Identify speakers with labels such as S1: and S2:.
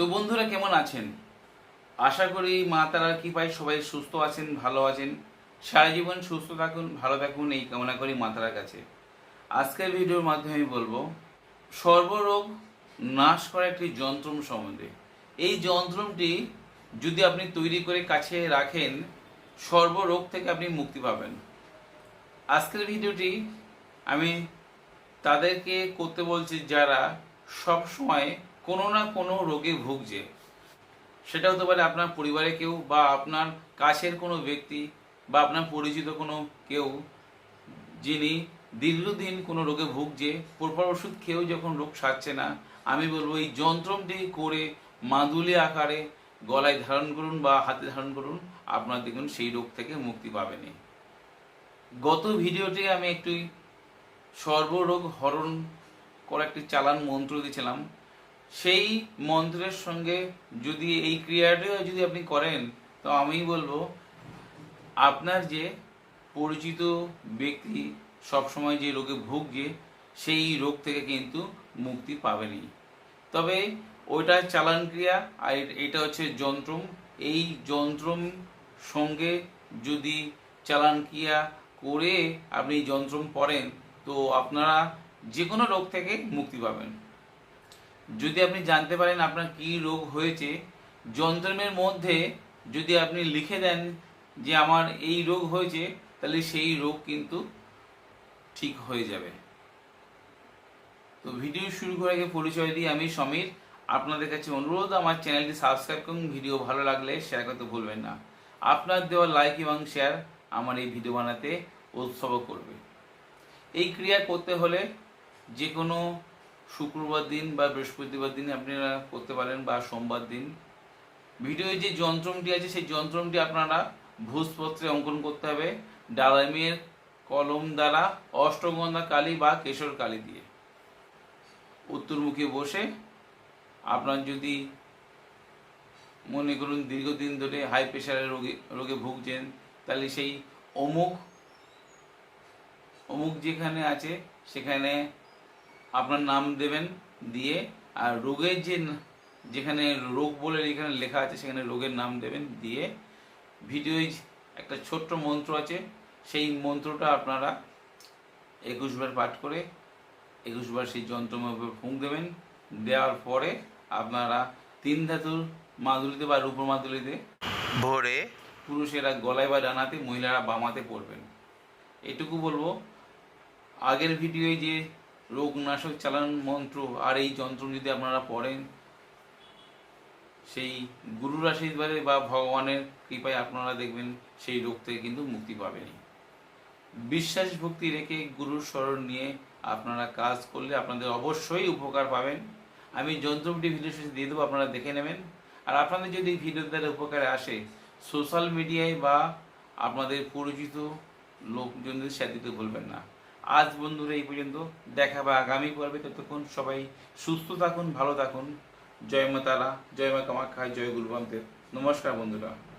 S1: তো বন্ধুরা কেমন আছেন? আশা করি মা তারার কৃপায় সবাই সুস্থ আছেন, ভালো আছেন। সারা জীবন সুস্থ থাকুন, ভালো থাকুন, এই কামনা করি মা তারার কাছে। আজকের ভিডিওর মাধ্যমে বলব, সর্বরোগ নাশ করা একটি যন্ত্রম সম্বন্ধে। এই যন্ত্রমটি যদি আপনি তৈরি করে কাছে রাখেন, সর্বরোগ থেকে আপনি মুক্তি পাবেন। আজকের ভিডিওটি আমি তাদেরকে করতে বলছি যারা সব সময় কোনো না কোনো রোগে ভুগছে। সেটা হতে পারে আপনার পরিবারে কেউ বা আপনার কাছের কোনো ব্যক্তি বা আপনার পরিচিত কোনো কেউ যিনি দীর্ঘদিন কোনো রোগে ভুগছে, পরপর ওষুধ খেয়েও যখন রোগ সারছে না, আমি বলব এই যন্ত্রটি করে মাদুলি আকারে গলায় ধারণ করুন বা হাতে ধারণ করুন, আপনার দেখুন সেই রোগ থেকে মুক্তি পাবেনই গত ভিডিওতে আমি একটি সর্বরোগ হরণ করা একটি চালান মন্ত্র দিয়েছিলাম। সেই মন্ত্রের সঙ্গে যদি এই ক্রিয়াটিও যদি আপনি করেন, তো আমি বলব, আপনার যে পরিচিত ব্যক্তি সবসময় যে রোগে ভুগছে, সেই রোগ থেকে কিন্তু মুক্তি পাবেনি তবে ওইটা চালান ক্রিয়া আর এটা হচ্ছে যন্ত্রম। এই যন্ত্রম সঙ্গে যদি চালান ক্রিয়া করে আপনি যন্ত্রম পড়েন, তো আপনারা যে কোনো রোগ থেকে মুক্তি পাবেন। যদি আপনি জানতে পারেন আপনার কি রোগ হয়েছে যন্ত্রমের মধ্যে যদি আপনি লিখে দেন যে আমার এই রোগ হয়েছে, তাহলে সেই রোগ কিন্তু ঠিক হয়ে যাবে। তো ভিডিও শুরু করার আগে পরিচয় দিই আমি সমীর। আপনাদের কাছে অনুরোধ, আমার চ্যানেলটি সাবস্ক্রাইব করুন, ভিডিও ভালো লাগলে শেয়ার করতে ভুলবেন না। আপনার দেওয়া লাইক এবং শেয়ার আমার এই ভিডিও বানাতে উৎসাহ করবে। এই ক্রিয়া করতে হলে যে কোনো শুক্রবার দিন বা বৃহস্পতিবার দিন আপনারা করতে পারেন বা সোমবার দিন। ভিডিওয় যে যন্ত্রমটি আছে, সেই যন্ত্রমটি আপনারা ভূজপত্রে অঙ্কন করতে হবে ডালামের কলম দ্বারা অষ্টগন্ধা কালি বা কেশর কালি দিয়ে। উত্তরমুখী বসে আপনার যদি মনে করুন দীর্ঘদিন ধরে হাই প্রেশারের রোগে রোগে ভুগছেন, তাহলে সেই অমুক অমুক যেখানে আছে সেখানে আপনার নাম দেবেন দিয়ে আর রোগের যে যেখানে রোগ বলে এখানে লেখা আছে সেখানে রোগের নাম দেবেন দিয়ে ভিডিওয় একটা ছোট্ট মন্ত্র আছে সেই মন্ত্রটা আপনারা একুশবার পাঠ করে একুশবার সেই যন্ত্রমের উপর ফুঁক দেবেন দেওয়ার পরে আপনারা তিন ধাতুর মাদুলিতে বা রূপর মাদুলিতে
S2: ভরে
S1: পুরুষেরা গলায় বা ডানাতে মহিলারা বামাতে পড়বেন এটুকু বলব আগের ভিডিওয়ে যে রোগনাশক চালান মন্ত্র আর এই যন্ত্র যদি আপনারা পড়েন, সেই গুরুর আশীর্বাদে বা ভগবানের কৃপায় আপনারা দেখবেন সেই রোগ থেকে কিন্তু মুক্তি পাবেনই। বিশ্বাস ভক্তি রেখে গুরুর স্মরণ নিয়ে আপনারা কাজ করলে আপনাদের অবশ্যই উপকার পাবেন। আমি যন্ত্রটি ভিডিও শেষে দিয়ে দেবো, আপনারা দেখে নেবেন। আর আপনাদের যদি ভিডিও দ্বারা উপকারে আসে, সোশ্যাল মিডিয়ায় বা আপনাদের পরিচিত লোকজনদের শেয়ার দিতে ভুলবেন না। আজ বন্ধুরা এই পর্যন্ত দেখা হবে আগামী পর্বে। ততক্ষণ সবাই সুস্থ থাকুন, ভালো থাকুন। জয় মাতারা, জয় মা কামাখ্যা, জয় গুরুবান্তের নমস্কার বন্ধুরা।